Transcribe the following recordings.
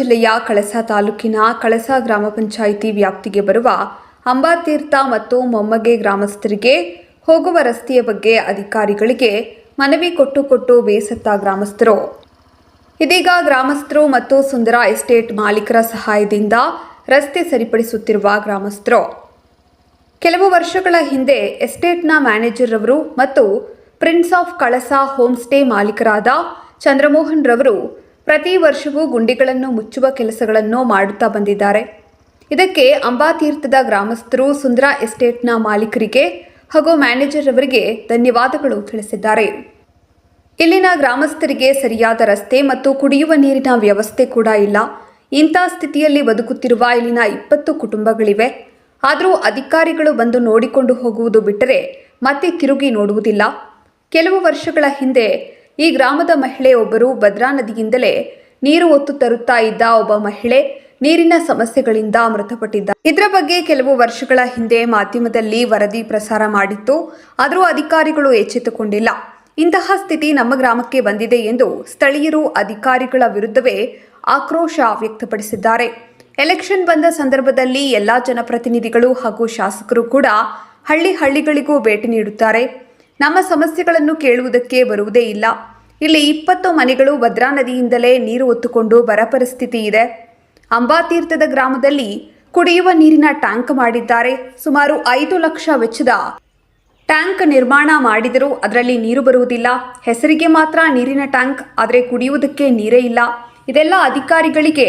ಜಿಲ್ಲೆಯ ಕಳಸ ತಾಲೂಕಿನ ಕಳಸ ಗ್ರಾಮ ಪಂಚಾಯಿತಿ ವ್ಯಾಪ್ತಿಗೆ ಬರುವ ಅಂಬಾತೀರ್ಥ ಮತ್ತು ಮೊಮ್ಮಗೆ ಗ್ರಾಮಸ್ಥರಿಗೆ ಹೋಗುವ ರಸ್ತೆಯ ಬಗ್ಗೆ ಅಧಿಕಾರಿಗಳಿಗೆ ಮನವಿ ಕೊಟ್ಟು ಕೊಟ್ಟು ಬೇಸತ್ತ ಗ್ರಾಮಸ್ಥರು. ಇದೀಗ ಗ್ರಾಮಸ್ಥರು ಮತ್ತು ಸುಂದರ ಎಸ್ಟೇಟ್ ಮಾಲೀಕರ ಸಹಾಯದಿಂದ ರಸ್ತೆ ಸರಿಪಡಿಸುತ್ತಿರುವ ಗ್ರಾಮಸ್ಥರು. ಕೆಲವು ವರ್ಷಗಳ ಹಿಂದೆ ಎಸ್ಟೇಟ್ನ ಮ್ಯಾನೇಜರ್ ರವರು ಮತ್ತು prince of Kalasa home stay ಮಾಲೀಕರಾದ Chandramohan ರವರು ಪ್ರತಿ ವರ್ಷವೂ ಗುಂಡಿಗಳನ್ನು ಮುಚ್ಚುವ ಕೆಲಸಗಳನ್ನು ಮಾಡುತ್ತಾ ಬಂದಿದ್ದಾರೆ. ಇದಕ್ಕೆ ಅಂಬಾತೀರ್ಥದ ಗ್ರಾಮಸ್ಥರು ಸುಂದರ ಎಸ್ಟೇಟ್ನ ಮಾಲೀಕರಿಗೆ ಹಾಗೂ ಮ್ಯಾನೇಜರ್ ಅವರಿಗೆ ಧನ್ಯವಾದಗಳು ತಿಳಿಸಿದ್ದಾರೆ. ಇಲ್ಲಿನ ಗ್ರಾಮಸ್ಥರಿಗೆ ಸರಿಯಾದ ರಸ್ತೆ ಮತ್ತು ಕುಡಿಯುವ ನೀರಿನ ವ್ಯವಸ್ಥೆ ಕೂಡ ಇಲ್ಲ. ಇಂಥ ಸ್ಥಿತಿಯಲ್ಲಿ ಬದುಕುತ್ತಿರುವ ಇಲ್ಲಿನ ಇಪ್ಪತ್ತು ಕುಟುಂಬಗಳಿವೆ. ಆದರೂ ಅಧಿಕಾರಿಗಳು ಬಂದು ನೋಡಿಕೊಂಡು ಹೋಗುವುದು ಬಿಟ್ಟರೆ ಮತ್ತೆ ತಿರುಗಿ ನೋಡುವುದಿಲ್ಲ. ಕೆಲವು ವರ್ಷಗಳ ಹಿಂದೆ ಈ ಗ್ರಾಮದ ಮಹಿಳೆ ಒಬ್ಬರು ಭದ್ರಾ ನದಿಯಿಂದಲೇ ನೀರು ಒತ್ತು ತರುತ್ತಾ ಇದ್ದ ಒಬ್ಬ ಮಹಿಳೆ ನೀರಿನ ಸಮಸ್ಯೆಗಳಿಂದ ಮೃತಪಟ್ಟಿದ್ದ. ಇದರ ಬಗ್ಗೆ ಕೆಲವು ವರ್ಷಗಳ ಹಿಂದೆ ಮಾಧ್ಯಮದಲ್ಲಿ ವರದಿ ಪ್ರಸಾರ ಮಾಡಿತ್ತು. ಆದರೂ ಅಧಿಕಾರಿಗಳು ಎಚ್ಚೆತ್ತುಕೊಂಡಿಲ್ಲ. ಇಂತಹ ಸ್ಥಿತಿ ನಮ್ಮ ಗ್ರಾಮಕ್ಕೆ ಬಂದಿದೆ ಎಂದು ಸ್ಥಳೀಯರು ಅಧಿಕಾರಿಗಳ ವಿರುದ್ಧವೇ ಆಕ್ರೋಶ ವ್ಯಕ್ತಪಡಿಸಿದ್ದಾರೆ. ಎಲೆಕ್ಷನ್ ಬಂದ ಸಂದರ್ಭದಲ್ಲಿ ಎಲ್ಲಾ ಜನಪ್ರತಿನಿಧಿಗಳು ಹಾಗೂ ಶಾಸಕರು ಕೂಡ ಹಳ್ಳಿ ಹಳ್ಳಿಗಳಿಗೂ ಭೇಟಿ ನೀಡುತ್ತಾರೆ. ನಮ್ಮ ಸಮಸ್ಯೆಗಳನ್ನು ಕೇಳುವುದಕ್ಕೆ ಬರುವುದೇ ಇಲ್ಲ. ಇಲ್ಲಿ ಇಪ್ಪತ್ತು ಮನೆಗಳು ಭದ್ರಾ ನದಿಯಿಂದಲೇ ನೀರು ಒತ್ತುಕೊಂಡು ಬರ ಪರಿಸ್ಥಿತಿ ಇದೆ. ಅಂಬಾತೀರ್ಥದ ಗ್ರಾಮದಲ್ಲಿ ಕುಡಿಯುವ ನೀರಿನ ಟ್ಯಾಂಕ್ ಮಾಡಿದ್ದಾರೆ. ಸುಮಾರು ಐದು ಲಕ್ಷ ವೆಚ್ಚದ ಟ್ಯಾಂಕ್ ನಿರ್ಮಾಣ ಮಾಡಿದರೂ ಅದರಲ್ಲಿ ನೀರು ಬರುವುದಿಲ್ಲ. ಹೆಸರಿಗೆ ಮಾತ್ರ ನೀರಿನ ಟ್ಯಾಂಕ್, ಆದರೆ ಕುಡಿಯುವುದಕ್ಕೆ ನೀರೇ ಇಲ್ಲ. ಇದೆಲ್ಲ ಅಧಿಕಾರಿಗಳಿಗೆ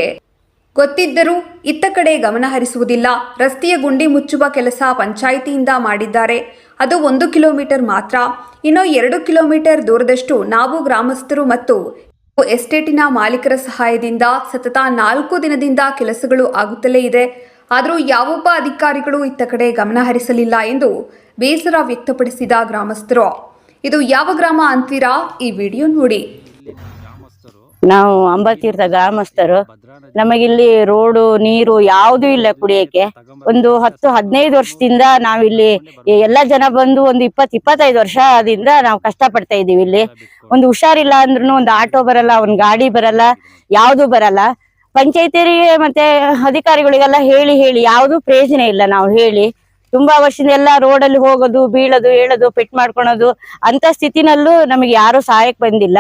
ಗೊತ್ತಿದ್ದರೂ ಇತ್ತ ಕಡೆ ಗಮನ ಹರಿಸುವುದಿಲ್ಲ. ರಸ್ತೆಯ ಗುಂಡಿ ಮುಚ್ಚುವ ಕೆಲಸ ಪಂಚಾಯಿತಿಯಿಂದ ಮಾಡಿದ್ದಾರೆ. ಅದು ಒಂದು ಕಿಲೋಮೀಟರ್ ಮಾತ್ರ. ಇನ್ನು ಎರಡು ಕಿಲೋಮೀಟರ್ ದೂರದಷ್ಟು ನಾವು ಗ್ರಾಮಸ್ಥರು ಮತ್ತು ಎಸ್ಟೇಟಿನ ಮಾಲೀಕರ ಸಹಾಯದಿಂದ ಸತತ ನಾಲ್ಕು ದಿನದಿಂದ ಕೆಲಸಗಳು ಆಗುತ್ತಲೇ ಇದೆ. ಆದರೂ ಯಾವೊಬ್ಬ ಅಧಿಕಾರಿಗಳು ಇತ್ತ ಕಡೆ ಗಮನ ಹರಿಸಲಿಲ್ಲ ಎಂದು ಬೇಸರ ವ್ಯಕ್ತಪಡಿಸಿದ ಗ್ರಾಮಸ್ಥರು. ಇದು ಯಾವ ಗ್ರಾಮ ಅಂತೀರಾ? ಈ ವಿಡಿಯೋ ನೋಡಿ. ನಾವು ಅಂಬತೀರ್ಥ ಗ್ರಾಮಸ್ಥರು, ನಮಗಿಲ್ಲಿ ರೋಡು, ನೀರು ಯಾವುದು ಇಲ್ಲ ಕುಡಿಯಕ್ಕೆ. ಒಂದು ಹತ್ತು, ಹದಿನೈದು ವರ್ಷದಿಂದ ನಾವಿಲ್ಲಿ ಎಲ್ಲ ಜನ ಬಂದು ಒಂದು ಇಪ್ಪತ್ ಇಪ್ಪತ್ತೈದು ವರ್ಷದಿಂದ ನಾವು ಕಷ್ಟ ಪಡ್ತಾ ಇದೀವಿ ಇಲ್ಲಿ. ಒಂದು ಹುಷಾರಿಲ್ಲ ಅಂದ್ರೂ ಒಂದು ಆಟೋ ಬರಲ್ಲ, ಒಂದ್ ಗಾಡಿ ಬರಲ್ಲ, ಯಾವ್ದು ಬರಲ್ಲ. ಪಂಚಾಯತಿಯರಿಗೆ ಮತ್ತೆ ಅಧಿಕಾರಿಗಳಿಗೆಲ್ಲ ಹೇಳಿ ಹೇಳಿ, ಯಾವ್ದು ಪ್ರಯೋಜನ ಇಲ್ಲ ನಾವು ಹೇಳಿ. ತುಂಬಾ ವರ್ಷದಿಂದ ಎಲ್ಲ ರೋಡಲ್ಲಿ ಹೋಗೋದು, ಬೀಳೋದು, ಹೇಳೋದು, ಪೆಟ್ ಮಾಡ್ಕೊಳೋದು ಅಂತ ಸ್ಥಿತಿನಲ್ಲೂ ನಮಗೆ ಯಾರು ಸಹಾಯಕ್ ಬಂದಿಲ್ಲ.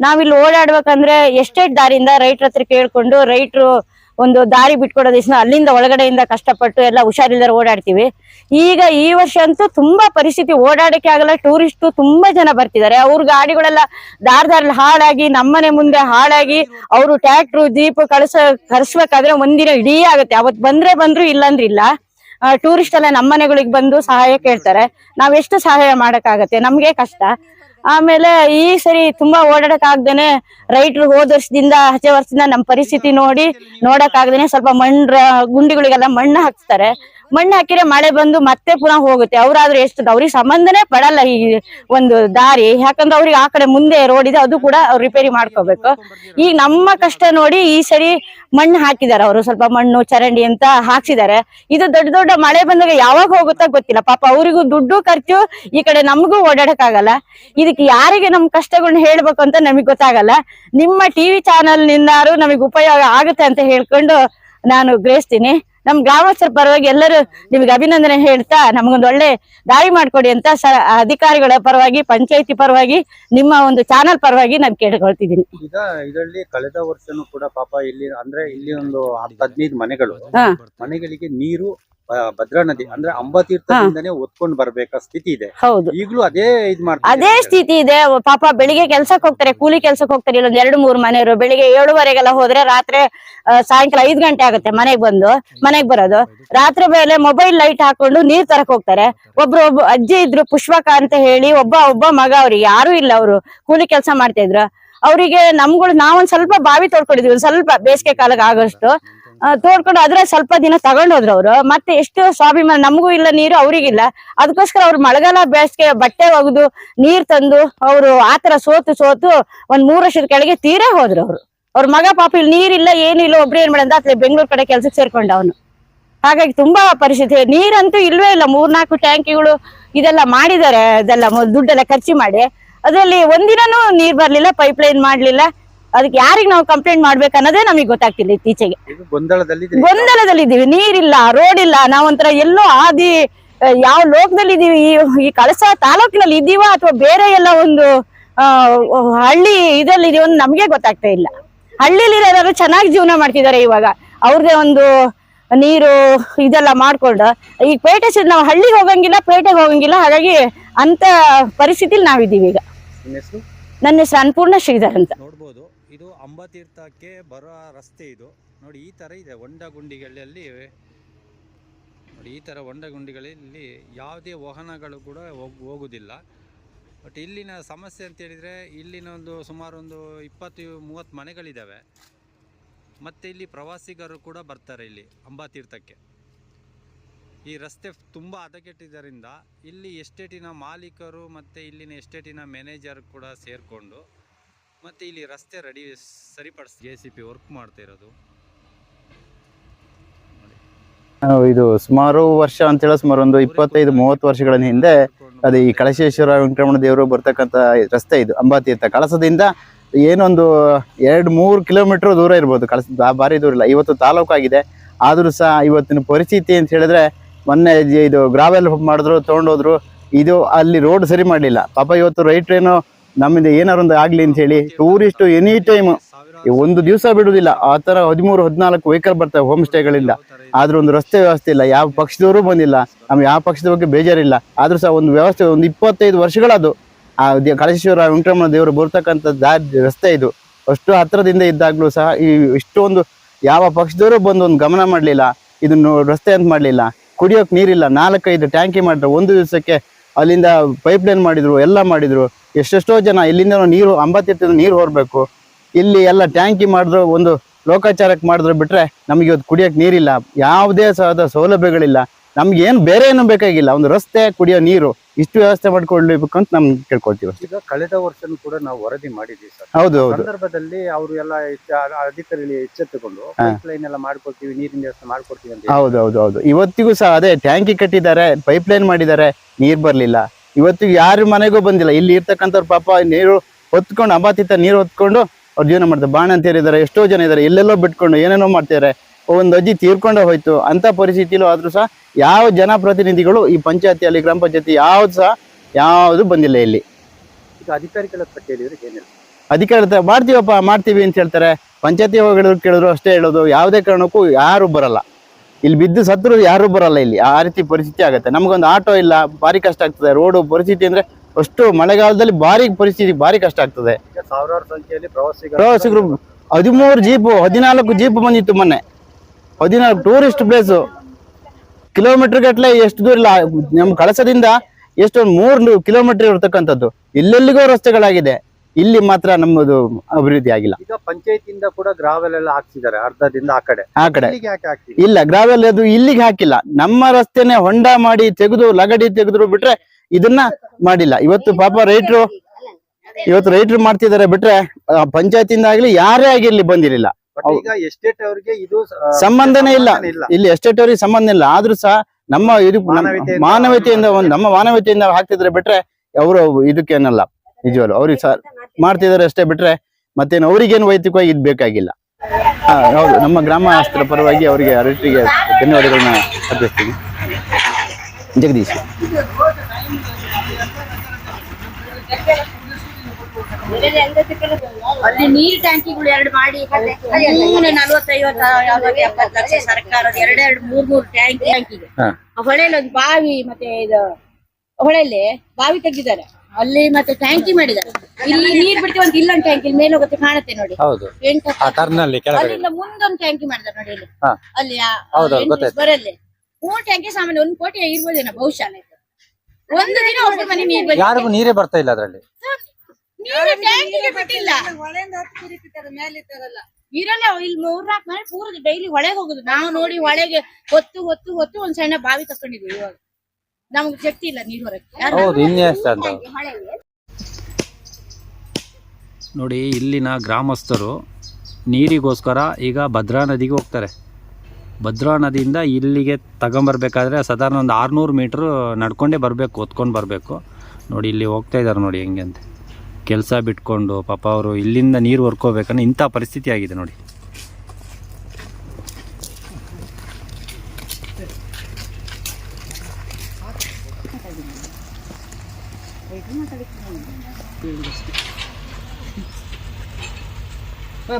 ನಾವಿಲ್ಲಿ ಓಡಾಡ್ಬೇಕಂದ್ರೆ ಎಸ್ಟೇಟ್ ದಾರಿಯಿಂದ ರೈತರ ಹತ್ರ ಕೇಳ್ಕೊಂಡು ರೈಟ್ರು ಒಂದು ದಾರಿ ಬಿಟ್ಕೊಡೋ ದಿವಸ ಅಲ್ಲಿಂದ ಒಳಗಡೆಯಿಂದ ಕಷ್ಟಪಟ್ಟು ಎಲ್ಲ ಹುಷಾರಿಲ್ಲದೆ ಓಡಾಡ್ತೀವಿ. ಈಗ ಈ ವರ್ಷ ಅಂತೂ ತುಂಬಾ ಪರಿಸ್ಥಿತಿ ಓಡಾಡಕ್ಕೆ ಆಗಲ್ಲ ಟೂರಿಸ್ಟ್ ತುಂಬಾ ಜನ ಬರ್ತಿದ್ದಾರೆ. ಅವ್ರ ಗಾಡಿಗಳೆಲ್ಲ ದಾರ ದಾರಲ್ಲಿ ಹಾಳಾಗಿ ನಮ್ಮನೆ ಮುಂದೆ ಹಾಳಾಗಿ, ಅವರು ಟ್ಯಾಕ್ಟ್ರು ಜೀಪ್ ಕಳಿಸ, ಕರ್ಸ್ಬೇಕಾದ್ರೆ ಒಂದಿನ ಇಡೀ ಆಗುತ್ತೆ. ಅವತ್ ಬಂದ್ರೆ ಬಂದ್ರು ಇಲ್ಲಂದ್ರೆ ಇಲ್ಲ. ಟೂರಿಸ್ಟ್ ಎಲ್ಲ ನಮ್ಮನೆಗಳಿಗೆ ಬಂದು ಸಹಾಯ ಕೇಳ್ತಾರೆ. ನಾವ್ ಎಷ್ಟು ಸಹಾಯ ಮಾಡಕ್ಕಾಗತ್ತೆ? ನಮ್ಗೆ ಕಷ್ಟ. ಆಮೇಲೆ ಈ ಸರಿ ತುಂಬಾ ಓಡಾಡಕ್ ಆಗ್ದೇನೆ ರೈತರು ಹೋದ ವರ್ಷದಿಂದ ಹಚ್ಚೆ ವರ್ಷದಿಂದ ನಮ್ ಪರಿಸ್ಥಿತಿ ನೋಡಿ ನೋಡಕ್ ಆಗ್ದೇನೆ ಸ್ವಲ್ಪ ಮಣ್ಣ ಗುಂಡಿಗಳಿಗೆಲ್ಲ ಮಣ್ಣು ಹಾಕ್ತಾರೆ ಮಣ್ಣು ಹಾಕಿದ್ರೆ ಮಳೆ ಬಂದು ಮತ್ತೆ ಪುನಃ ಹೋಗುತ್ತೆ. ಅವ್ರಾದ್ರೂ ಎಷ್ಟು ಅವ್ರಿಗೆ ಸಂಬಂಧನೇ ಪಡಲ್ಲ ಈ ಒಂದು ದಾರಿ. ಯಾಕಂದ್ರೆ ಅವ್ರಿಗೆ ಆ ಕಡೆ ಮುಂದೆ ರೋಡ್ ಇದೆ, ಅದು ಕೂಡ ಅವ್ರು ರಿಪೇರಿ ಮಾಡ್ಕೋಬೇಕು. ಈಗ ನಮ್ಮ ಕಷ್ಟ ನೋಡಿ ಈ ಸರಿ ಮಣ್ಣು ಹಾಕಿದ್ದಾರೆ ಅವರು. ಸ್ವಲ್ಪ ಮಣ್ಣು, ಚರಂಡಿ ಅಂತ ಹಾಕ್ಸಿದ್ದಾರೆ. ಇದು ದೊಡ್ಡ ದೊಡ್ಡ ಮಳೆ ಬಂದಾಗ ಯಾವಾಗ ಹೋಗುತ್ತಾ ಗೊತ್ತಿಲ್ಲ. ಪಾಪ ಅವರಿಗೂ ದುಡ್ಡು ಖರ್ಚು ಈ ಕಡೆ ನಮಗೂ ಓಡಾಡಕ್ಕಾಗಲ್ಲ. ಇದಕ್ಕೆ ಯಾರಿಗೆ ನಮ್ ಕಷ್ಟಗಳನ್ನ ಹೇಳ್ಬೇಕು ಅಂತ ನಮಗ್ ಗೊತ್ತಾಗಲ್ಲ. ನಿಮ್ಮ ಟಿವಿ ಚಾನಲ್ ನಿಂದಾರು ನಮಗೆ ಉಪಯೋಗ ಆಗುತ್ತೆ ಅಂತ ಹೇಳ್ಕೊಂಡು ನಾನು ಗ್ರಹಿಸ್ತೀನಿ. ನಮ್ ಗ್ರಾಮಸ್ಥರ ಪರವಾಗಿ ಎಲ್ಲರೂ ನಿಮ್ಗೆ ಅಭಿನಂದನೆ ಹೇಳ್ತಾ ನಮಗೊಂದು ಒಳ್ಳೆ ದಾರಿ ಮಾಡ್ಕೊಡಿ ಅಂತ ಸ ಅಧಿಕಾರಿಗಳ ಪರವಾಗಿ ಪಂಚಾಯತಿ ಪರವಾಗಿ ನಿಮ್ಮ ಒಂದು ಚಾನಲ್ ಪರವಾಗಿ ನಾನು ಕೇಳ್ಕೊಳ್ತಿದ್ದೀನಿ ಈಗ ಇದರಲ್ಲಿ ಕಳೆದ ವರ್ಷನೂ ಕೂಡ ಪಾಪ ಇಲ್ಲಿ ಅಂದ್ರೆ ಇಲ್ಲಿ ಒಂದು ಹದಿನೈದು ಮನೆಗಳು. ಮನೆಗಳಿಗೆ ನೀರು ಭದ್ರಾ ನದಿ ಅಂದ್ರೆ ಅಂಬತೀರ್ಥದಿಂದನೇ ಒತ್ಕೊಂಡ್ ಬರ್ಬೇಕ ಸ್ಥಿತಿ ಇದೆ. ಹೌದು. ಈಗಲೂ ಅದೇ ಇದ್ ಮಾಡ್ತಾರೆ ಅದೇ ಸ್ಥಿತಿ ಇದೆ. ಪಾಪ ಬೆಳಿಗ್ಗೆ ಕೆಲ್ಸಕ್ಕೆ ಹೋಗ್ತಾರೆ ಕೂಲಿ ಕೆಲ್ಸಕ್ಕೆ ಹೋಗ್ತಾರೆ ಇಲ್ಲೊಂದ್ ಎರಡು ಮೂರ್ ಮನೆಯವರು. ಬೆಳಿಗ್ಗೆ ಏಳುವರೆಗೆಲ್ಲ ಹೋದ್ರೆ ರಾತ್ರಿ ಸಾಯಂಕಾಲ ಐದ್ ಗಂಟೆ ಆಗುತ್ತೆ ಮನೆಗ್ ಬಂದು ಮನೆಗ್ ಬರೋದು. ರಾತ್ರಿ ಮೇಲೆ ಮೊಬೈಲ್ ಲೈಟ್ ಹಾಕೊಂಡು ನೀರ್ ತರಕ್ ಹೋಗ್ತಾರೆ. ಒಬ್ರು ಒಬ್ಬ ಅಜ್ಜಿ ಇದ್ರು ಪುಷ್ಪಕ ಅಂತ ಹೇಳಿ ಒಬ್ಬ ಒಬ್ಬ ಮಗ ಅವ್ರಿಗೆ. ಯಾರು ಇಲ್ಲ ಅವರು. ಕೂಲಿ ಕೆಲ್ಸ ಮಾಡ್ತಾ ಇದ್ರು. ಅವರಿಗೆ ನಮ್ಗಳು ನಾವೊಂದ್ ಸ್ವಲ್ಪ ಬಾವಿ ತೋಡ್ಕೊಂಡಿದ್ವಿ ಒಂದ್ ಸ್ವಲ್ಪ ಬೇಸಿಗೆ ಕಾಲಕ್ಕೆ ಆಗೋಷ್ಟು. ತೋಡ್ಕೊಂಡು ಅದ್ರ ಸ್ವಲ್ಪ ದಿನ ತಗೊಂಡೋದ್ರು ಅವ್ರು. ಮತ್ತೆ ಎಷ್ಟು ಸ್ವಾಭಿಮಾನ, ನಮಗೂ ಇಲ್ಲ, ನೀರು ಅವ್ರಿಗಿಲ್ಲ. ಅದಕ್ಕೋಸ್ಕರ ಅವ್ರು ಮಳೆಗಾಲ ಬೇಸಿಗೆ ಬಟ್ಟೆ ಒಗೆದು ನೀರ್ ತಂದು ಅವರು ಆತರ ಸೋತು ಸೋತು ಒಂದ್ ಮೂರ್ ವರ್ಷದ ಕೆಳಗೆ ತೀರೇ ಹೋದ್ರು ಅವ್ರು. ಅವ್ರ ಮಗ ಪಾಪ ಇಲ್ಲಿ ನೀರಿಲ್ಲ ಏನಿಲ್ಲ ಒಬ್ರು ಏನ್ ಮಾಡಂದ? ಅತ್ಲೆ ಬೆಂಗಳೂರು ಕಡೆ ಕೆಲ್ಸಕ್ಕೆ ಸೇರ್ಕೊಂಡ ಅವನು. ಹಾಗಾಗಿ ತುಂಬಾ ಪರಿಸ್ಥಿತಿ. ನೀರಂತೂ ಇಲ್ವೇ ಇಲ್ಲ. ಮೂರ್ನಾಲ್ಕು ಟ್ಯಾಂಕಿಗಳು ಇದೆಲ್ಲ ಮಾಡಿದ್ದಾರೆ. ಇದೆಲ್ಲ ಮೊ- ದುಡ್ಡೆಲ್ಲ ಖರ್ಚು ಮಾಡಿ. ಅದರಲ್ಲಿ ಒಂದಿನೂ ನೀರ್ ಬರ್ಲಿಲ್ಲ ಪೈಪ್ ಲೈನ್ ಮಾಡ್ಲಿಲ್ಲ. ಅದಕ್ಕೆ ಯಾರಿಗ್ ನಾವು ಕಂಪ್ಲೇಂಟ್ ಮಾಡ್ಬೇಕು ಅನ್ನೋದೇ ನಮಗೆ ಗೊತ್ತಾಗ್ತಿಲ್ಲ ಇತ್ತೀಚೆಗೆ. ಗೊಂದಲದಲ್ಲಿ ಇದೀವಿ ನೀರಿಲ್ಲ ರೋಡ್ ಇಲ್ಲ. ನಾವೊಂಥರ ಎಲ್ಲೋ ಆದಿ ಯಾವ ಲೋಕದಲ್ಲಿ ಇದೀವಿ ಈ- ಈ ಕಳಸ ತಾಲೂಕಿನಲ್ಲಿ ಇದೀವ ಅಥವಾ ಬೇರೆ ಎಲ್ಲ ಒಂದು ಹಳ್ಳಿ ಇದರಲ್ಲಿ ಇದೀವ ಒಂದು ನಮ್ಗೆ ಗೊತ್ತಾಗ್ತಾ ಇಲ್ಲ. ಹಳ್ಳಿಲಿ ಇರೋರು ಚೆನ್ನಾಗಿ ಜೀವನ ಮಾಡ್ತಿದ್ದಾರೆ ಇವಾಗ. ಅವ್ರದೇ ಒಂದು ನೀರು ಇದೆಲ್ಲ ಮಾಡ್ಕೊಂಡು. ಈ ಪೇಟೆ ನಾವು ಹಳ್ಳಿಗೆ ಹೋಗಂಗಿಲ್ಲ ಪೇಟೆಗೆ ಹೋಗಂಗಿಲ್ಲ. ಹಾಗಾಗಿ ಅಂತ ಪರಿಸ್ಥಿತಿಲಿ ನಾವಿದ್ದೀವಿ ಈಗ. ನನ್ನ ಹೆಸರು ಅನ್ನಪೂರ್ಣ ಶ್ರೀಧರ್ ಅಂತ. ನೋಡ್ಬೋದು. ಇದು ಅಂಬತೀರ್ಥಕ್ಕೆ ಬರೋ ರಸ್ತೆ ಇದು. ನೋಡಿ, ಈ ಥರ ಇದೆ ಹೊಂಡ ಗುಂಡಿಗಳಲ್ಲಿ ನೋಡಿ, ಈ ಥರ ಹೊಂಡ ಗುಂಡಿಗಳಲ್ಲಿ ಯಾವುದೇ ವಾಹನಗಳು ಕೂಡ ಹೋಗ್ ಹೋಗುವುದಿಲ್ಲ ಬಟ್ ಇಲ್ಲಿನ ಸಮಸ್ಯೆ ಅಂತ ಹೇಳಿದರೆ, ಇಲ್ಲಿನ ಒಂದು ಸುಮಾರು ಒಂದು ಇಪ್ಪತ್ತು, ಮೂವತ್ತು ಮನೆಗಳಿದ್ದಾವೆ ಮತ್ತು ಇಲ್ಲಿ ಪ್ರವಾಸಿಗರು ಕೂಡ ಬರ್ತಾರೆ ಇಲ್ಲಿ ಅಂಬಾತೀರ್ಥಕ್ಕೆ. ಈ ರಸ್ತೆ ತುಂಬ ಹದಗೆಟ್ಟಿದ್ದರಿಂದ ಇಲ್ಲಿ ಎಸ್ಟೇಟಿನ ಮಾಲೀಕರು ಮತ್ತು ಇಲ್ಲಿನ ಎಸ್ಟೇಟಿನ ಮ್ಯಾನೇಜರ್ ಕೂಡ ಸೇರಿಕೊಂಡು ಮತ್ತು ಇಲ್ಲಿ ರಸ್ತೆ ರೆಡಿ ಸರಿಪಡಿಸ್ ಜೆ ಸಿ ಪಿ ವರ್ಕ್ ಮಾಡ್ತಾ ಇರೋದು. ಇದು ಸುಮಾರು ವರ್ಷ ಅಂತ ಹೇಳಿ ಸುಮಾರು ಒಂದು ಇಪ್ಪತ್ತೈದು ಮೂವತ್ತು ವರ್ಷಗಳ ಹಿಂದೆ ಅದು ಈ ಕಳಶೇಶ್ವರ ವೆಂಕಟರಮಣ ದೇವರು ಬರ್ತಕ್ಕಂಥ ರಸ್ತೆ ಇದು ಅಂಬಾತೀರ್ಥ ಕಳಸದಿಂದ ಏನೊಂದು ಎರಡು ಮೂರು ಕಿಲೋಮೀಟರ್ ದೂರ ಇರ್ಬೋದು. ಕಳಸ ಬಾರಿ ಭಾರಿ ದೂರ ಇಲ್ಲ. ಇವತ್ತು ತಾಲೂಕಾಗಿದೆ ಆದರೂ ಸಹ ಇವತ್ತಿನ ಪರಿಸ್ಥಿತಿ ಅಂತ ಹೇಳಿದ್ರೆ ಮೊನ್ನೆ ಇದು ಗ್ರಾವೆಲ್ ಮಾಡಿದ್ರು ತೊಗೊಂಡೋದ್ರು. ಇದು ಅಲ್ಲಿ ರೋಡ್ ಸರಿ ಮಾಡಲಿಲ್ಲ. ಪಾಪ ಇವತ್ತು ರೈಟ್ರೇನೋ ನಮ್ಮಿಂದ ಏನಾರು ಒಂದು ಆಗ್ಲಿ ಅಂತ ಹೇಳಿ ಟೂರಿಸ್ಟ್ ಎನಿ ಟೈಮ್ ಒಂದು ದಿವಸ ಬಿಡುದಿಲ್ಲ. ಆ ತರ ಹದಿಮೂರು, ಹದಿನಾಲ್ಕು ವೆಹಿಕಲ್ ಬರ್ತವೆ ಹೋಮ್ ಸ್ಟೇಗಳಿಂದ ಆದ್ರೂ ಒಂದು ರಸ್ತೆ ವ್ಯವಸ್ಥೆ ಇಲ್ಲ. ಯಾವ ಪಕ್ಷದವರು ಬಂದಿಲ್ಲ. ನಮ್ಗೆ ಯಾವ ಪಕ್ಷದ ಬಗ್ಗೆ ಬೇಜಾರಿಲ್ಲ. ಆದ್ರೂ ಸಹ ಒಂದು ವ್ಯವಸ್ಥೆ ಒಂದು ಇಪ್ಪತ್ತೈದು ವರ್ಷಗಳದು. ಆ ಕಳಶೇಶ್ವರ ವೆಂಕಟರಮಣ ದೇವರು ಬರ್ತಕ್ಕಂಥ ದಾರಿ, ರಸ್ತೆ ಇದು. ಅಷ್ಟು ಹತ್ರದಿಂದ ಇದ್ದಾಗ್ಲೂ ಸಹ ಈ ಇಷ್ಟೊಂದು ಯಾವ ಪಕ್ಷದವರು ಬಂದು ಒಂದು ಗಮನ ಮಾಡಲಿಲ್ಲ. ಇದನ್ನು ರಸ್ತೆ ಅಂತ ಮಾಡಲಿಲ್ಲ. ಕುಡಿಯೋಕೆ ನೀರಿಲ್ಲ. ನಾಲ್ಕೈದು ಟ್ಯಾಂಕಿ ಮಾಡಿದ್ರೆ ಒಂದು ದಿವಸಕ್ಕೆ ಅಲ್ಲಿಂದ ಪೈಪ್ ಲೈನ್ ಮಾಡಿದ್ರು, ಎಲ್ಲ ಮಾಡಿದ್ರು. ಎಷ್ಟೆಷ್ಟೋ ಜನ ಇಲ್ಲಿಂದ ನೀರು ಅಂಬತ್ತೀರ್ಥದ ನೀರು ಹೊರಬೇಕು ಇಲ್ಲಿ ಎಲ್ಲ ಟ್ಯಾಂಕಿ ಮಾಡಿದ್ರು, ಒಂದು ಲೋಕಾಚಾರಕ್ಕೆ ಮಾಡಿದ್ರು ಬಿಟ್ರೆ ನಮಗೆ ಇವತ್ತು ಕುಡಿಯೋಕೆ ನೀರಿಲ್ಲ. ಯಾವುದೇ ಸಹದ ಸೌಲಭ್ಯಗಳಿಲ್ಲ. ನಮ್ಗೆ ಏನು ಬೇರೆ ಏನು ಬೇಕಾಗಿಲ್ಲ. ಒಂದು ರಸ್ತೆ ಕುಡಿಯೋ ನೀರು ಇಷ್ಟು ವ್ಯವಸ್ಥೆ ಮಾಡ್ಕೊಳ್ಬೇಕು ಅಂತ ನಮ್ಗೆ ಕೇಳ್ಕೊಳ್ತೀವಿ ಈಗ ಕಳೆದ ವರ್ಷನೂ ಕೂಡ ನಾವು ವರದಿ ಮಾಡಿದ್ವಿ ಸರ್. ಹೌದು ಹೌದು. ಸಂದರ್ಭದಲ್ಲಿ ಅವರು ಎಲ್ಲ ಅಧಿಕಾರಿಗಳು ಎಚ್ಚೆತ್ತುಕೊಂಡು ಪೈಪ್ ಲೈನ್ ಎಲ್ಲ ಮಾಡ್ಕೊಡ್ತೀವಿ ನೀರಿನ ವ್ಯವಸ್ಥೆ ಮಾಡ್ಕೊಡ್ತೀವಿ ಅಂತ ಹೌದು ಹೌದು ಹೌದು. ಇವತ್ತಿಗೂ ಸಹ ಅದೇ ಟ್ಯಾಂಕಿ ಕಟ್ಟಿದ್ದಾರೆ ಪೈಪ್ ಲೈನ್ ಮಾಡಿದ್ದಾರೆ ನೀರ್ ಬರ್ಲಿಲ್ಲ. ಇವತ್ತಿಗೂ ಯಾರು ಮನೆಗೂ ಬಂದಿಲ್ಲ. ಇಲ್ಲಿ ಇರ್ತಕ್ಕಂಥವ್ರು ಪಾಪ ನೀರು ಹೊತ್ಕೊಂಡು ಅಬಾತಿತ ನೀರು ಹೊತ್ಕೊಂಡು ಅವ್ರ ಜೀವನ ಮಾಡ್ತಾರೆ. ಬಾಣಂತಿಯರು ಇದ್ದಾರೆ ಎಷ್ಟೋ ಜನ ಇದ್ದಾರೆ. ಎಲ್ಲೆಲ್ಲೋ ಬಿಟ್ಕೊಂಡು ಏನೇನೋ ಮಾಡ್ತಿದ್ದಾರೆ. ಒಂದು ಅಜ್ಜಿ ತೀರ್ಕೊಂಡೇ ಹೋಯ್ತು. ಅಂತ ಪರಿಸ್ಥಿತಿಲು ಆದ್ರೂ ಸಹ ಯಾವ ಜನಪ್ರತಿನಿಧಿಗಳು ಈ ಪಂಚಾಯತಿಯಲ್ಲಿ ಗ್ರಾಮ ಪಂಚಾಯತಿ ಯಾವ್ದು ಸಹ ಯಾವುದು ಬಂದಿಲ್ಲ ಇಲ್ಲಿ. ಈಗ ಅಧಿಕಾರಿಗಳ ಹತ್ರ ಕೇಳಿದ್ರೆ ಏನಿಲ್ಲ. ಅಧಿಕಾರಿ ಹತ್ರ ಮಾಡ್ತೀವಪ್ಪ ಮಾಡ್ತೀವಿ ಅಂತ ಹೇಳ್ತಾರೆ. ಪಂಚಾಯತಿ ಹೋಗಿದ್ರು ಕೇಳಿದ್ರು ಅಷ್ಟೇ ಹೇಳೋದು. ಯಾವುದೇ ಕಾರಣಕ್ಕೂ ಯಾರು ಬರಲ್ಲ. ಇಲ್ಲಿ ಬಿದ್ದು ಸತ್ರು ಯಾರು ಬರಲ್ಲ ಇಲ್ಲಿ. ಆ ರೀತಿ ಪರಿಸ್ಥಿತಿ ಆಗುತ್ತೆ. ನಮಗೊಂದು ಆಟೋ ಇಲ್ಲ ಭಾರಿ ಕಷ್ಟ ಆಗ್ತದೆ. ರೋಡು ಪರಿಸ್ಥಿತಿ ಅಂದ್ರೆ ಅಷ್ಟು ಮಳೆಗಾಲದಲ್ಲಿ ಭಾರಿ ಪರಿಸ್ಥಿತಿ ಭಾರಿ ಕಷ್ಟ ಆಗ್ತದೆ. ಸಾವಿರಾರು ಸಂಖ್ಯೆಯಲ್ಲಿ ಪ್ರವಾಸಿಗರು ಪ್ರವಾಸಿಗರು ಹದಿಮೂರು ಜೀಪು ಹದಿನಾಲ್ಕು ಜೀಪ್ ಬಂದಿತ್ತು ಮೊನ್ನೆ. ಹದಿನಾಲ್ಕು ಟೂರಿಸ್ಟ್ ಪ್ಲೇಸು ಕಿಲೋಮೀಟರ್ ಗಟ್ಟಲೆ ಎಷ್ಟು ದೂರ ಇಲ್ಲ. ನಮ್ಮ ಕಳಸದಿಂದ ಎಷ್ಟೊಂದು ಮೂರು ಕಿಲೋಮೀಟರ್ ಇರತಕ್ಕಂಥದ್ದು. ಇಲ್ಲೆಲ್ಲಿಗೂ ರಸ್ತೆಗಳಾಗಿದೆ. ಇಲ್ಲಿ ಮಾತ್ರ ನಮ್ಮದು ಅಭಿವೃದ್ಧಿ ಆಗಿಲ್ಲ. ಈಗ ಪಂಚಾಯತಿಯಿಂದ ಕೂಡ ಗ್ರಾವೆಲ್ ಎಲ್ಲ ಹಾಕ್ಸಿದ್ದಾರೆ ಅರ್ಧದಿಂದ ಆ ಕಡೆ. ಆ ಕಡೆ. ಇಲ್ಲ ಗ್ರಾವೆಲ್ ಅದು ಇಲ್ಲಿಗೆ ಹಾಕಿಲ್ಲ. ನಮ್ಮ ರಸ್ತೆನೆ ಹೊಂಡ ಮಾಡಿ ತೆಗೆದು ಲಗಡಿ ತೆಗೆದ್ರು ಬಿಟ್ರೆ ಇದನ್ನ ಮಾಡಿಲ್ಲ. ಇವತ್ತು ಪಾಪ ರೈತರು ಇವತ್ತು ರೈತರು ಮಾಡ್ತಿದ್ದಾರೆ ಬಿಟ್ರೆ ಪಂಚಾಯತಿಯಿಂದ ಆಗ್ಲಿ ಯಾರೇ ಆಗಿರ್ಲಿ ಬಂದಿರಲಿಲ್ಲ. ಈಗ ಎಸ್ಟೇಟ್ ಅವರಿಗೆ ಇದು ಸಂಬಂಧನೇ ಇಲ್ಲ. ಇಲ್ಲಿ. ಎಸ್ಟೇಟ್ ಅವ್ರಿಗೆ ಸಂಬಂಧ ಇಲ್ಲ. ಆದ್ರೂ ಸಹ ನಮ್ಮ ಇದು ಮಾನವೀಯತೆಯಿಂದ- ಒಂದು ನಮ್ಮ ಮಾನವೀಯತೆಯಿಂದ ಹಾಕ್ತಿದ್ರೆ ಬಿಟ್ರೆ ಅವರು ಇದಕ್ಕೇನಲ್ಲ ನಿಜವಲ್ಲ ಅವ್ರಿಗೆ ಸರ್ ಮಾಡ್ತಿದಾರೆ ಅಷ್ಟೇ ಬಿಟ್ರೆ ಮತ್ತೇನು ಅವ್ರಿಗೇನು ವೈಯಕ್ತಿಕವಾಗಿ ಇದು ಬೇಕಾಗಿಲ್ಲ. ನಮ್ಮ ಹೌದು. ನಮ್ಮ ಗ್ರಾಮಸ್ಥರ ಪರವಾಗಿ ಅವರಿಗೆ ರೈತರಿಗೆ ಧನ್ಯವಾದಗಳನ್ನ ಅರ್ಪಿಸ್ತೀನಿ. ಜಗದೀಶ್. ಅಲ್ಲಿ ನೀರ್ ಟ್ಯಾಂಕಿಗಳು ಎರಡು ಮಾಡಿ ಮೂರು ನಲ್ವತ್ತೈವತ್ತ ಎಪ್ಪತ್ತು ಲಕ್ಷ ಸರ್ಕಾರದ ಎರಡೆರಡು ಮೂರ್ ಮೂರು ಟ್ಯಾಂಕ್ ಟ್ಯಾಂಕಿಗೆ. ಆ ಹೊಳೆಯಲ್ಲಿ ಒಂದು ಬಾವಿ ಮತ್ತೆ ಇದು ಹೊಳೆಯಲ್ಲಿ ಬಾವಿ ತೆಗ್ದಿದ್ದಾರೆ. ಅಲ್ಲಿ ಮತ್ತೆ ಟ್ಯಾಂಕಿ ಮಾಡಿದ್ದಾರೆ. ಇಲ್ಲಿ ನೀರ್ ಬಿಡ್ತೀವಿ ಒಂದು ಇಲ್ಲೊಂದು ಟ್ಯಾಂಕ್ ಮೇಲೆ ಹೋಗುತ್ತೆ ಕಾಣುತ್ತೆ ನೋಡಿ. ಹೌದು. ಎಂಟು ಅಲ್ಲಿಂದ ಮುಂದೊಂದು ಟ್ಯಾಂಕಿ ಮಾಡಿದ್ದಾರೆ ನೋಡಿ ಇಲ್ಲಿ. ಅಲ್ಲಿ ಆ-. ಬರಲ್ಲಿ. ಮೂರ್ ಟ್ಯಾಂಕಿ ಸಾಮಾನ್ಯ ಒಂದ್ ಕೋಟಿ ಇರ್ಬೋದೇನೋ ಬಹುಶಃ ಒಂದು ದಿನ ಒಬ್ಬರ ಮನೆ ನೀರ್ ಬಂದಿದೆ. ಯಾರಿಗೂ ನೀರೇ ಬರ್ತಾ ಇಲ್ಲ ಅದರಲ್ಲಿ. ನೀರು ಟ್ಯಾಂಕಿಗೆ ಬಿಟ್ಟಿಲ್ಲ. ಇರಲ್ಲ ಇಲ್ಲಿ ಮೂರ್ನಾಲ್ಕು ಮನೆ ಪೂರ ಡೈಲಿ ಹೊಳೆಗೆ ಹೋಗುದು. ನಾವು ನೋಡಿ ಹೊಳೆಗೆ ಹೊತ್ತು ಹೊತ್ತು ಹೊತ್ತು ಒಂದ್ ಸಣ್ಣ ಬಾವಿ ತಕೊಂಡಿದ್ವಿ ಇವಾಗ. ನಮ್ಗೆ ಶಕ್ತಿ ಇಲ್ಲ ನೀರು ಹೊರಕ್ಕೆ ಹೌದು ಹೊಳೆಗೆ. ನೋಡಿ ಇಲ್ಲಿನ ಗ್ರಾಮಸ್ಥರು ನೀರಿಗೋಸ್ಕರ ಈಗ ಭದ್ರಾ ನದಿಗೆ ಹೋಗ್ತಾರೆ. ಭದ್ರಾ ನದಿಯಿಂದ ಇಲ್ಲಿಗೆ ತಗೊಂಬರ್ಬೇಕಾದ್ರೆ ಸಾಧಾರಣ ಒಂದು ಆರುನೂರು ಮೀಟ್ರ್ ನಡ್ಕೊಂಡೇ ಬರಬೇಕು ಹೊತ್ಕೊಂಡು ಬರಬೇಕು. ನೋಡಿ ಇಲ್ಲಿ ಹೋಗ್ತಾ ಇದ್ದಾರೆ ನೋಡಿ ಹೆಂಗೆ ಅಂತ. ಕೆಲಸ ಬಿಟ್ಕೊಂಡು ಪಾಪ ಅವರು ಇಲ್ಲಿಂದ ನೀರು ಹೊರ್ಕೋಬೇಕನ್ನೋ ಇಂಥ ಪರಿಸ್ಥಿತಿ ಆಗಿದೆ ನೋಡಿ. ಓ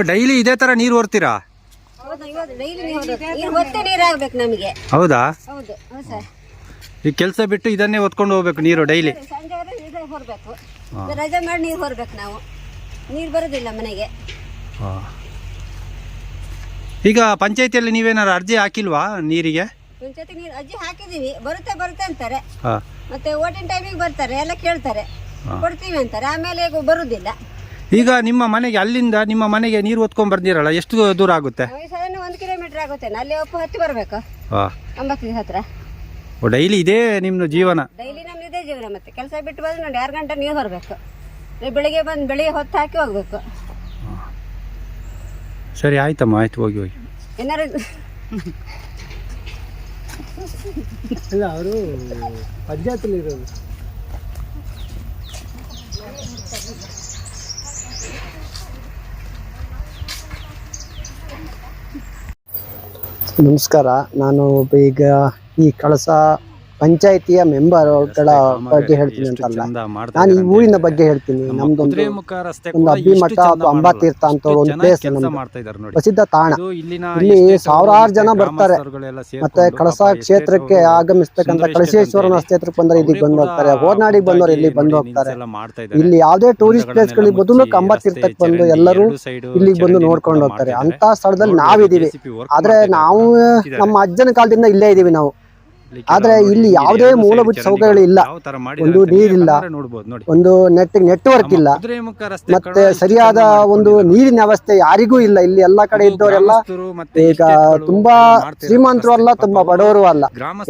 ಡೈಲಿ ಇದೇ ತರ ನೀರು ಹೊರ್ತೀರಾ? ನಮಗೆ. ಹೌದಾ? ಹೌದು ಸರ್. ಈ ಕೆಲಸ ಬಿಟ್ಟು ಇದನ್ನೇ ಹೊತ್ಕೊಂಡು ಹೋಗ್ಬೇಕು ನೀರು ಡೈಲಿ. ಸಂಜೆ ಆದ್ರೆ ಹೊರಬೇಕು. ರಜೆ ಮಾಡಿ ನೀರು ಹೊರಬೇಕು ನಾವು. ನೀರು ಬರೋದಿಲ್ಲ ಮನೆಗೆ. ಈಗ ಪಂಚಾಯತಿಯಲ್ಲಿ ನೀವೇನಾರು ಅರ್ಜಿ ಹಾಕಿಲ್ವಾ ನೀರಿಗೆ? ಪಂಚಾಯತಿ ನೀರು ಅರ್ಜಿ ಹಾಕಿದೀವಿ. ಬರುತ್ತೆ ಬರುತ್ತೆ ಅಂತಾರೆ. ಹಾಂ. ಮತ್ತೆ ಓಟಿನ ಟೈಮಿಗೆ ಬರ್ತಾರೆ ಎಲ್ಲ ಕೇಳ್ತಾರೆ. ಕೊಡ್ತೀವಿ ಅಂತಾರೆ. ಆಮೇಲೆ ಬರುದಿಲ್ಲ. ಈಗ ನಿಮ್ಮ ಮನೆಗೆ ಅಲ್ಲಿಂದ ನಿಮ್ಮ ಮನೆಗೆ ನೀರು ಹೊತ್ಕೊಂಡ್ ಬರ್ದಿರಲ್ಲ ಎಷ್ಟು ದೂರ ಆಗುತ್ತೆ? ಸಾಧಾರಣ ಒಂದು ಕಿಲೋಮೀಟರ್ ಆಗುತ್ತೆ. ಅಲ್ಲಿ ಒಪ್ಪ ಹತ್ತಿ ಬರಬೇಕು. ಹಾಂ. ಒಂಬತ್ತು ಹತ್ರ. ಡೈಲಿ ಇದೇ ನಿಮ್ಮದು ಜೀವನ? ಡೈಲಿ ನಮ್ದು ಇದೇ ಜೀವನ ಮತ್ತೆ. ಕೆಲಸ ಬಿಟ್ಟು ಬಂದು ನೋಡಿ ಆರು ಗಂಟೆ ನೀರು ಹೊರಬೇಕು. ಬೆಳಿಗ್ಗೆ ಬಂದು ಬೆಳಿಗ್ಗೆ ಹೊತ್ತು ಹಾಕಿ ಹೋಗ್ಬೇಕು. ಸರಿ ಆಯ್ತಮ್ಮ ಆಯ್ತು ಹೋಗಿ ಹೋಗಿ. ಏನಾರು ನಮಸ್ಕಾರ. ನಾನು ಈಗ ಈ ಕಳಸ ಪಂಚಾಯಿತಿಯ ಮೆಂಬರ್ಗಳ ಬಗ್ಗೆ ಹೇಳ್ತೀನಿ ಅಂತಲ್ಲ. ನಾನು ಈ ಊರಿನ ಬಗ್ಗೆ ಹೇಳ್ತೀನಿ. ನಮ್ದೊಂದು ಒಂದು ಅಬ್ಬಿಮಠ ಅಥವಾ ಅಂಬಾತೀರ್ಥ ಅಂತ. ಒಂದು ನೋಡಿ. ಪ್ರಸಿದ್ಧ ತಾಣ. ಇಲ್ಲಿ ಸಾವಿರಾರು ಜನ ಬರ್ತಾರೆ. ಮತ್ತೆ ಕಳಸಾ ಕ್ಷೇತ್ರಕ್ಕೆ ಆಗಮಿಸ್ತಕ್ಕಂತ ಆಗಮಿಸ್ತಕ್ಕಂಥ ಕಳಸೇಶ್ವರನ ಕ್ಷೇತ್ರಕ್ಕೆ ಬಂದ್ರೆ ಇಲ್ಲಿಗೆ ಬಂದು ಹೋಗ್ತಾರೆ. ಹೋರ್ನಾಡಿಗೆ ಬಂದವರು ಇಲ್ಲಿ ಬಂದು ಹೋಗ್ತಾರೆ. ಇಲ್ಲಿ ಯಾವುದೇ ಟೂರಿಸ್ಟ್ ಪ್ಲೇಸ್ ಗಳಿಗೆ ಬದಲು ಅಂಬಾ ತೀರ್ಥಕ್ಕೆ ಬಂದು ಎಲ್ಲರೂ ಇಲ್ಲಿ ಇಲ್ಲಿಗೆ ಬಂದು ನೋಡ್ಕೊಂಡು ಹೋಗ್ತಾರೆ. ಅಂತ ಸ್ಥಳದಲ್ಲಿ. ನಾವಿದೀವಿ ಆದ್ರೆ ನಾವು ನಮ್ಮ ಅಜ್ಜನ ಕಾಲದಿಂದ ಇಲ್ಲೇ ಇದೀವಿ ನಾವು. ಇಲ್ಲಿ ಆದ್ರೆ ಇಲ್ಲಿ ಯಾವುದೇ ಮೂಲಭೂತ ಸೌಕರ್ಯಗಳು ಇಲ್ಲ. ಒಂದು ನೀರಿಲ್ಲ. ಒಂದು ನೆಟ್ ನೆಟ್ವರ್ಕ್ ಇಲ್ಲ. ಮತ್ತೆ ಸರಿಯಾದ ಒಂದು ನೀರಿನ ವ್ಯವಸ್ಥೆ ಯಾರಿಗೂ ಇಲ್ಲ. ಇಲ್ಲಿ ಎಲ್ಲಾ ಕಡೆ ಇದು ಇದ್ದವರೆಲ್ಲ ಮತ್ತೆ ಈಗ ತುಂಬಾ ಶ್ರೀಮಂತರು ಅಲ್ಲ ತುಂಬಾ ಬಡವರು ಅಲ್ಲ.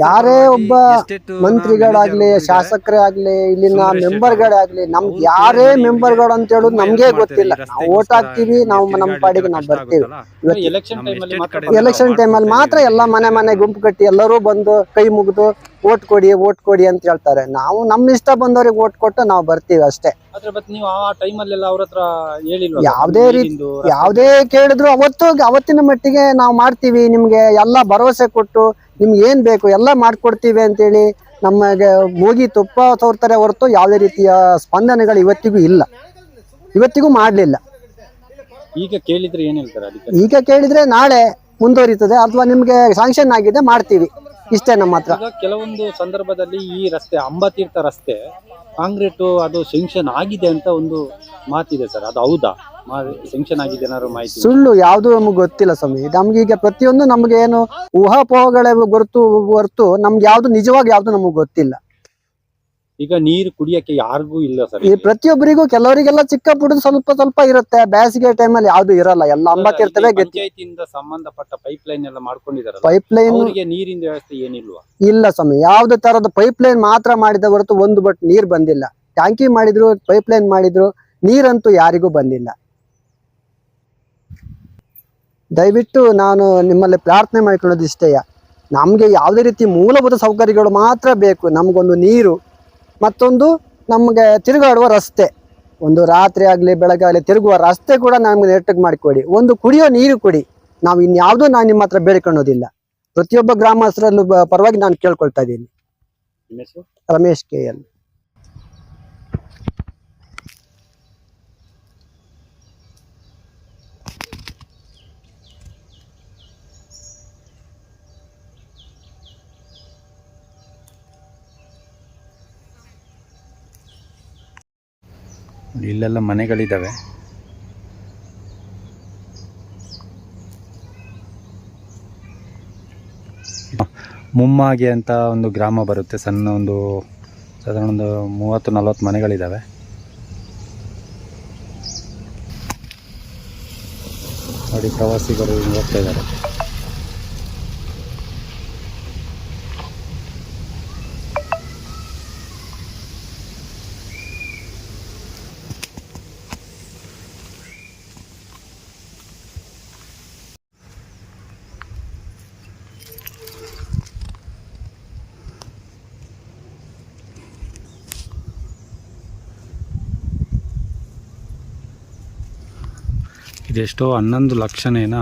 ಯಾರೇ ಒಬ್ಬ ಮಂತ್ರಿಗಳಾಗ್ಲಿ ಶಾಸಕರೇ ಆಗ್ಲಿ ಇಲ್ಲಿನ ಮೆಂಬರ್ಗಳಾಗ್ಲಿ ಮೆಂಬರ್ಗಳೇ ಆಗ್ಲಿ ನಮ್ಗೆ ಯಾರೇ ಮೆಂಬರ್ಗಳು ಅಂತ ಹೇಳೋದು ನಮ್ಗೆ ಗೊತ್ತಿಲ್ಲ. ನಾವು ಓಟ್ ಹಾಕ್ತಿವಿ ನಾವು ನಮ್ಮ ಪಾಡಿಗೆ ನಾವು ಬರ್ತೀವಿ. ಇವತ್ತು ಎಲೆಕ್ಷನ್ ಟೈಮ್ ಟೈಮಲ್ಲಿ ಮಾತ್ರ ಎಲ್ಲ ಮನೆ ಮನೆ ಗುಂಪು ಕಟ್ಟಿ ಎಲ್ಲರೂ ಬಂದು ಕೈ ಮುಗಿದು ಓಟ್ ಕೊಡಿ ಓಟ್ ಕೊಡಿ ಅಂತ ಹೇಳ್ತಾರೆ. ನಾವು ನಮ್ಮ ಇಷ್ಟ ಬಂದವ್ರಿಗೆ ಓಟ್ ಕೊಟ್ಟು ನಾವು ಬರ್ತೀವಿ ಅಷ್ಟೇ. ಯಾವ್ದೇ ರೀತಿ ಯಾವುದೇ ಕೇಳಿದ್ರು ಅವತ್ತು ಅವತ್ತಿನ ಮಟ್ಟಿಗೆ ನಾವು ಮಾಡ್ತೀವಿ. ನಿಮ್ಗೆ ಎಲ್ಲ ಭರವಸೆ ಕೊಟ್ಟು ನಿಮ್ಗೆ ಏನ್ ಬೇಕು ಎಲ್ಲ ಮಾಡ್ಕೊಡ್ತೀವಿ ಅಂತೇಳಿ ನಮಗೆ ಮೂಗಿ ತುಪ್ಪ ತೋರ್ತಾರೆ ಹೊರತು ಯಾವುದೇ ರೀತಿಯ ಸ್ಪಂದನೆಗಳು ಇವತ್ತಿಗೂ ಇಲ್ಲ. ಇವತ್ತಿಗೂ ಮಾಡ್ಲಿಲ್ಲ. ಈಗ ಕೇಳಿದ್ರೆ ಏನ್ ಹೇಳ್ತಾರೆ ಈಗ ಕೇಳಿದ್ರೆ ನಾಳೆ ಮುಂದುವರಿತದೆ. ಅಥವಾ ನಿಮ್ಗೆ ಸ್ಯಾಂಕ್ಷನ್ ಆಗಿದೆ ಮಾಡ್ತೀವಿ. ಇಷ್ಟೇ ನಮ್ಮ ಹತ್ರ. ಈಗ ಕೆಲವೊಂದು ಸಂದರ್ಭದಲ್ಲಿ ಈ ರಸ್ತೆ ಅಂಬತೀರ್ಥ ರಸ್ತೆ ಕಾಂಕ್ರೀಟ್ ಅದು ಸೆಂಕ್ಷನ್ ಆಗಿದೆ ಅಂತ ಒಂದು ಮಾತಿದೆ ಸರ್. ಅದು ಹೌದಾ? ಸೆಂಕ್ಷನ್ ಆಗಿದೆ ಏನಾದ್ರು ಮಾಹಿತಿ? ಸುಳ್ಳು ಯಾವುದು ನಮ್ಗೆ ಗೊತ್ತಿಲ್ಲ ಸ್ವಾಮಿ. ನಮ್ಗೆ ಈಗ ಪ್ರತಿಯೊಂದು ನಮ್ಗೆ ಏನು ಊಹಾಪೋಹಗಳೇ ಗೊರ್ತು ಹೊರ್ತು ನಮ್ಗೆ ಯಾವ್ದು ನಿಜವಾಗಿ ಯಾವ್ದು ನಮಗೆ ಗೊತ್ತಿಲ್ಲ. ಈಗ ನೀರು ಕುಡಿಯಕ್ಕೆ ಯಾರಿಗೂ ಇಲ್ಲ ಸರ್ ಈ ಪ್ರತಿಯೊಬ್ಬರಿಗೂ ಕೆಲವರಿಗೆಲ್ಲ ಚಿಕ್ಕ ಪುಡುದು ಸ್ವಲ್ಪ ಸ್ವಲ್ಪ ಇರುತ್ತೆ. ಬೇಸಿಗೆ ಟೈಮಲ್ಲಿ ಯಾವ್ದು ಇರಲ್ಲ. ಎಲ್ಲ ಅಂಬತ್ತಿರ್ತವೆ ಪಂಚಾಯತಿಯಿಂದ ಸಂಬಂಧಪಟ್ಟ ಪೈಪ್ ಲೈನ್ ಎಲ್ಲ ಮಾಡ್ಕೊಂಡಿದ್ದಾರೆ ಪೈಪ್ ಲೈನ್ ನೀರಿನ ವ್ಯವಸ್ಥೆ ಏನಿಲ್ವಾ? ಇಲ್ಲ ಸ್ವಾಮಿ. ಯಾವ್ದು ತರದ ಪೈಪ್ ಲೈನ್ ಮಾತ್ರ ಮಾಡಿದ ಹೊರತು ಒಂದು ಬಟ್ ನೀರ್ ಬಂದಿಲ್ಲ. ಟ್ಯಾಂಕಿ ಮಾಡಿದ್ರು ಪೈಪ್ ಲೈನ್ ಮಾಡಿದ್ರು ನೀರಂತೂ ಯಾರಿಗೂ ಬಂದಿಲ್ಲ. ದಯವಿಟ್ಟು ನಾನು ನಿಮ್ಮಲ್ಲಿ ಪ್ರಾರ್ಥನೆ ಮಾಡ್ಕೊಳ್ಳೋದು ಇಷ್ಟೇಯ ನಮಗೆ ಯಾವುದೇ ರೀತಿ ಮೂಲಭೂತ ಸೌಕರ್ಯಗಳು ಮಾತ್ರ ಬೇಕು. ನಮಗೊಂದು ನೀರು ಮತ್ತೊಂದು ನಮಗೆ ತಿರುಗಾಡುವ ರಸ್ತೆ. ಒಂದು ರಾತ್ರಿ ಆಗಲಿ ಬೆಳಗಾಗಲಿ ತಿರುಗುವ ರಸ್ತೆ ಕೂಡ ನಮಗೆ ನೆಟ್ಟಗೆ ಮಾಡಿಕೊಡಿ. ಒಂದು ಕುಡಿಯೋ ನೀರು ಕೊಡಿ. ನಾವು ಇನ್ಯಾವುದೂ ನಾನು ನಿಮ್ಮ ಹತ್ರ ಬೇಡಿಕೊಳ್ಳೋದಿಲ್ಲ. ಪ್ರತಿಯೊಬ್ಬ ಗ್ರಾಮಸ್ಥರಲ್ಲೂ ಪರವಾಗಿ ನಾನು ಕೇಳ್ಕೊಳ್ತಾ ಇದ್ದೀನಿ. ರಮೇಶ್ ಕೆ ಎಲ್ ಇಲ್ಲೆಲ್ಲ ಮನೆಗಳಿದ್ದಾವೆ ಮುಮ್ಮಾಗೆ ಅಂತ ಒಂದು ಗ್ರಾಮ ಬರುತ್ತೆ. ಸಣ್ಣ ಒಂದು, ಸಾಧಾರಣ ಒಂದು ಮೂವತ್ತು, ನಲ್ವತ್ತು ಮನೆಗಳಿದ್ದಾವೆ ನೋಡಿ ಪ್ರವಾಸಿಗರು ಹಿಂಗ್ ಹೋಗ್ತಾ ಇದ್ದಾರೆ. ಇದೆಷ್ಟೋ ಹನ್ನೊಂದು ಲಕ್ಷನೇನ?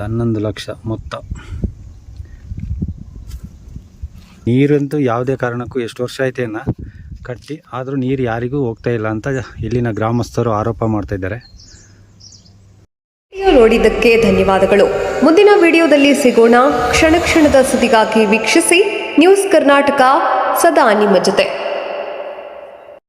ಹನ್ನೊಂದು ಲಕ್ಷ ಮೊತ್ತ. ನೀರಂತೂ ಯಾವುದೇ ಕಾರಣಕ್ಕೂ ಎಷ್ಟು ವರ್ಷ ಆಯ್ತೇನ ಕಟ್ಟಿ, ಆದರೂ ನೀರು ಯಾರಿಗೂ ಹೋಗ್ತಾ ಇಲ್ಲ ಅಂತ ಇಲ್ಲಿನ ಗ್ರಾಮಸ್ಥರು ಆರೋಪ ಮಾಡ್ತಾ ಇದ್ದಾರೆ. ನೋಡಿದ್ದಕ್ಕೆ ಧನ್ಯವಾದಗಳು. ಮುಂದಿನ ವಿಡಿಯೋದಲ್ಲಿ ಸಿಗೋಣ. ಕ್ಷಣ ಕ್ಷಣದ ಸುದ್ದಿಗಾಗಿ ವೀಕ್ಷಿಸಿ. ನ್ಯೂಸ್ ಕರ್ನಾಟಕ ಸದಾ ನಿಮ್ಮ ಜೊತೆ.